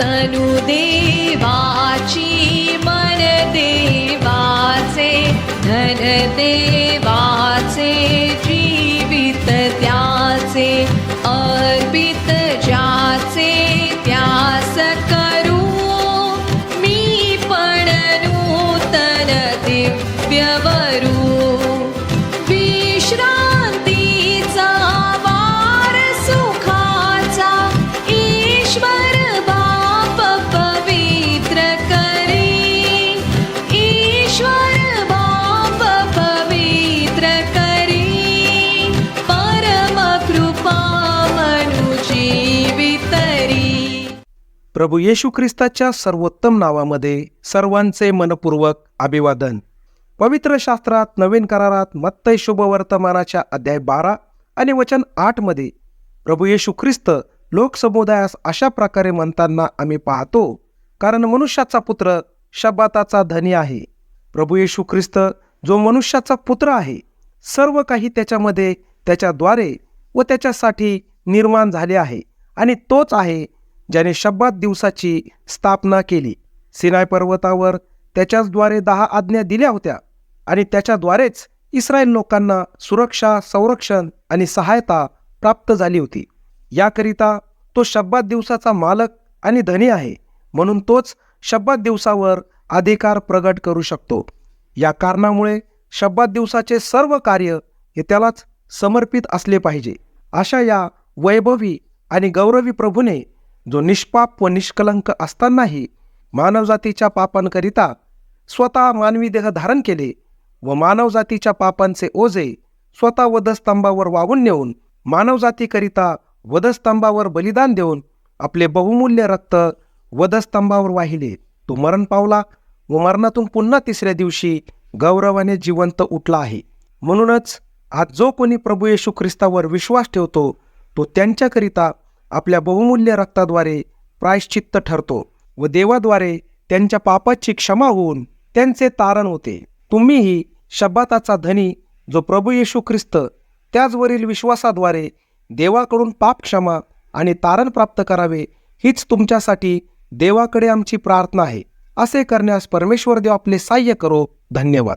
तनु देवाची मन देवाचे धन देवाचे जीवित त्याचे. प्रभू येशू ख्रिस्ताच्या सर्वोत्तम नावामध्ये सर्वांचे मनपूर्वक अभिवादन. पवित्र शास्त्रात नवीन करारात मत्तय शुभवर्तमानाच्या अध्याय बारा आणि वचन आठमध्ये प्रभू येशू ख्रिस्त लोकसमुदायास अशा प्रकारे म्हणताना आम्ही पाहतो कारण मनुष्याचा पुत्र शब्बाताचा धनी आहे. प्रभू येशू ख्रिस्त जो मनुष्याचा पुत्र आहे सर्व काही त्याच्यामध्ये त्याच्याद्वारे व त्याच्यासाठी निर्माण झाले आहे आणि तोच आहे ज्याने शब्बात दिवसाची स्थापना केली. सिनाय पर्वतावर त्याच्याचद्वारे दहा आज्ञा दिल्या होत्या आणि त्याच्याद्वारेच इस्रायल लोकांना सुरक्षा संरक्षण आणि सहायता प्राप्त झाली होती. याकरिता तो शब्बात दिवसाचा मालक आणि धनी आहे म्हणून तोच शब्बात दिवसावर अधिकार प्रगट करू शकतो. या कारणामुळे शब्बात दिवसाचे सर्व कार्य हे त्यालाच समर्पित असले पाहिजे. अशा या वैभवी आणि गौरवी प्रभूने जो निष्पाप व निष्कलंक असतानाही मानवजातीच्या पापांकरिता स्वतः मानवी देह धारण केले व मानवजातीच्या पापांचे ओझे स्वतः वधस्तंभावर वाहून नेऊन मानवजातीकरिता वधस्तंभावर बलिदान देऊन आपले बहुमूल्य रक्त वधस्तंभावर वाहिले. तो मरण पावला व मरणातून पुन्हा तिसऱ्या दिवशी गौरवाने जिवंत उठला आहे. म्हणूनच आज जो कोणी प्रभू येशू ख्रिस्तावर विश्वास ठेवतो तो त्यांच्याकरिता आपल्या बहुमूल्य रक्ताद्वारे प्रायश्चित्त ठरतो व देवाद्वारे त्यांच्या पापाची क्षमा होऊन त्यांचे तारण होते. तुम्हीही शब्बाताचा धनी जो प्रभू येशू ख्रिस्त त्याचवरील विश्वासाद्वारे देवाकडून पाप क्षमा आणि तारण प्राप्त करावे हीच तुमच्यासाठी देवाकडे आमची प्रार्थना आहे. असे करण्यास परमेश्वर देव आपले सहाय्य करो. धन्यवाद.